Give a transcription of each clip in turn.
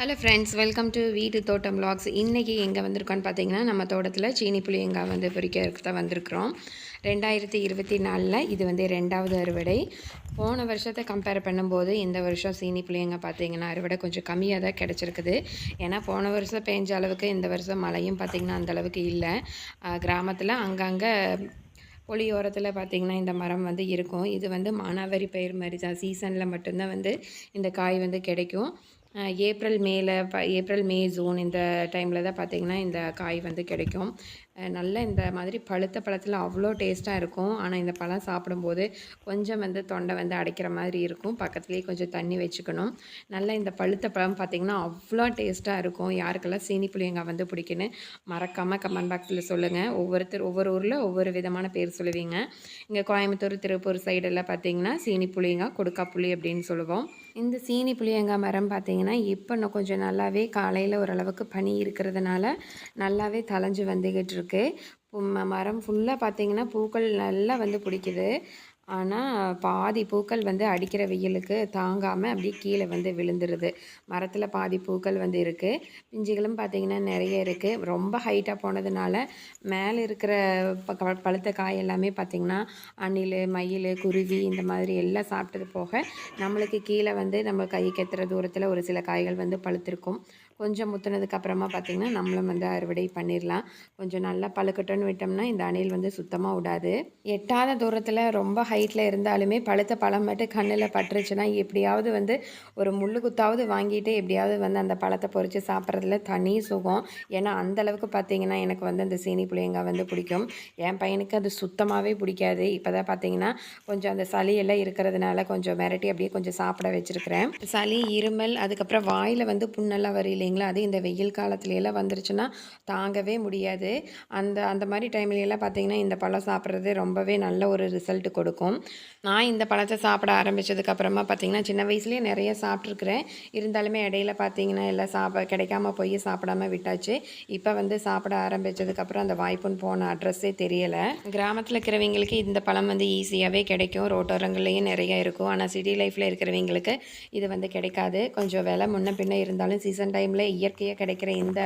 Hello friends welcome to வீட்டு தோட்டம் vlogs. இன்றைக்கி எங்கே வந்திருக்கோன்னு பார்த்தீங்கன்னா நம்ம தோட்டத்தில் சீனி புளியங்காய் வந்து பொறிக்கிறதுக்கு தான் வந்திருக்கிறோம். ரெண்டாயிரத்தி இருபத்தி நாலில் இது வந்து ரெண்டாவது அறுவடை. போன வருஷத்தை கம்பேர் பண்ணும்போது இந்த வருஷம் சீனி புளியங்காய் பார்த்தீங்கன்னா அறுவடை கொஞ்சம் கம்மியாக தான் கிடச்சிருக்குது. ஏன்னா போன வருஷம் பேஞ்ச அளவுக்கு இந்த வருஷம் மழையும் பார்த்திங்கன்னா அந்தளவுக்கு இல்லை. கிராமத்தில் அங்கங்கே பொலியோரத்தில் பார்த்திங்கன்னா இந்த மரம் வந்து இருக்கும். இது வந்து மானாவாரி பயிர் மாதிரி தான். சீசனில் மட்டும்தான் வந்து இந்த காய் வந்து கிடைக்கும். ஏப்ரல் மேல ப ஏப்ரல் மே ஜூன் இந்த டைமில் தான் பார்த்திங்கன்னா இந்த காய் வந்து கிடைக்கும். நல்ல இந்த மாதிரி பழுத்த பழத்தில் அவ்வளோ டேஸ்ட்டாக இருக்கும். ஆனால் இந்த பழம் சாப்பிடும்போது கொஞ்சம் வந்து தொண்டை வந்து அடைக்கிற மாதிரி இருக்கும். பக்கத்துலேயே கொஞ்சம் தண்ணி வச்சுக்கணும். நல்லா இந்த பழுத்த பழம் பார்த்திங்கன்னா அவ்வளோ டேஸ்ட்டாக இருக்கும். யாருக்கெல்லாம் சீனி புளியங்காய் வந்து பிடிக்குன்னு மறக்காமல் கமெண்ட் பாக்ஸில் சொல்லுங்கள் ஒவ்வொருத்தர் ஒவ்வொரு ஊரில் ஒவ்வொரு விதமான பேர் சொல்லுவீங்க. இங்கே கோயம்புத்தூர் திருப்பூர் சைடெல்லாம் பார்த்தீங்கன்னா சீனி புளியங்காய் கொடுக்கா புளி அப்படின்னு சொல்லுவோம். இந்த சீனி புளியங்காய் மரம் பார்த்திங்கன்னா இப்போ இன்னும் கொஞ்சம் நல்லாவே காலையில் ஓரளவுக்கு பனி இருக்கிறதுனால நல்லாவே தளைஞ்சு வந்துக்கிட்டு இருக்கு. மரம் ஃபுல்லாக பார்த்திங்கன்னா பூக்கள் நல்லா வந்து பிடிக்குது. ஆனால் பாதி பூக்கள் வந்து அடிக்கிற வெயிலுக்கு தாங்காமல் அப்படியே கீழே வந்து விழுந்துருது. மரத்தில் பாதி பூக்கள் வந்து இருக்குது பிஞ்சுகளும் பார்த்திங்கன்னா நிறைய இருக்குது ரொம்ப ஹைட்டாக போனதுனால மேலே இருக்கிற ப- க- பழுத்த காய் எல்லாமே பார்த்திங்கன்னா அணில் மயில் குருவி இந்த மாதிரி எல்லாம் சாப்பிட்டது போக நம்மளுக்கு கீழே வந்து நம்ம கை கத்துற தூரத்தில் ஒரு சில காய்கள் வந்து பழுத்திருக்கும். கொஞ்சம் முத்துனதுக்கு அப்புறமா பார்த்திங்கன்னா நம்மளும் வந்து அறுவடை பண்ணிடலாம் கொஞ்சம் நல்லா பழுக்கட்டும்னு விட்டோம்னா இந்த அணில் வந்து சுத்தமாக விடாது எட்டாத தூரத்தில் ரொம்ப ஹைட்டில் இருந்தாலுமே பழுத்த பழம் மட்டும் கண்ணில் பட்டுருச்சுன்னா எப்படியாவது வந்து ஒரு முள்ளு குத்தாவது வாங்கிட்டு எப்படியாவது வந்து அந்த பழத்தை பொறிச்சு சாப்பிட்றதுல தனி சுகம். ஏன்னா அந்த அளவுக்கு பார்த்தீங்கன்னா எனக்கு வந்து அந்த சீனி புளியங்காய் வந்து பிடிக்கும். என் பையனுக்கு அது சுத்தமாகவே பிடிக்காது. இப்போ தான் பார்த்தீங்கன்னா கொஞ்சம் அந்த சளி எல்லாம் இருக்கிறதுனால கொஞ்சம் மிரட்டி அப்படியே கொஞ்சம் சாப்பிட வச்சுருக்கிறேன். சளி இருமல் அதுக்கப்புறம் வாயில் வந்து புண்ணெல்லாம் வரும் இல்லைங்களா அது இந்த வெயில் காலத்துல எல்லாம் வந்துருச்சுன்னா தாங்கவே முடியாது. அந்த அந்த மாதிரி டைம்லலாம் பார்த்திங்கன்னா இந்த பழம் சாப்பிட்றது ரொம்பவே நல்ல ஒரு ரிசல்ட் கொடுக்கும். நான் இந்த பழத்தை சாப்பிட ஆரம்பித்ததுக்கப்புறமா பார்த்திங்கன்னா பார்த்தீங்கன்னா சின்ன வயசுலேயே நிறைய சாப்பிட்ருக்குறேன் இருந்தாலுமே இடையில பார்த்தீங்கன்னா எல்லாம் சாப்ப கிடைக்காம போய் சாப்பிடாம விட்டாச்சு. இப்போ வந்து சாப்பிட ஆரம்பித்ததுக்கப்புறம் அந்த வாய்ப்புன்னு போன அட்ரஸே தெரியலை. கிராமத்தில் இருக்கிறவங்களுக்கு இந்த பழம் வந்து ஈஸியாகவே கிடைக்கும். ரோட்டோரங்கள்லேயும் நிறைய இருக்கும். ஆனால் சிட்டி லைஃப்பில் இருக்கிறவங்களுக்கு இது வந்து கிடைக்காது. கொஞ்சம் விலை முன்ன பின்ன இருந்தாலும் சீசன் டைம் டைமில் இயற்கையாக கிடைக்கிற இந்த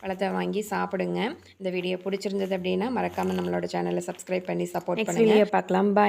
பழத்தை வாங்கி சாப்பிடுங்க. இந்த வீடியோ பிடிச்சிருந்தது அப்படின்னா மறக்காமல் நம்மளோட சேனலை சப்ஸ்கிரைப் பண்ணி சப்போர்ட் பண்ணுங்க. பார்க்கலாம். பாய்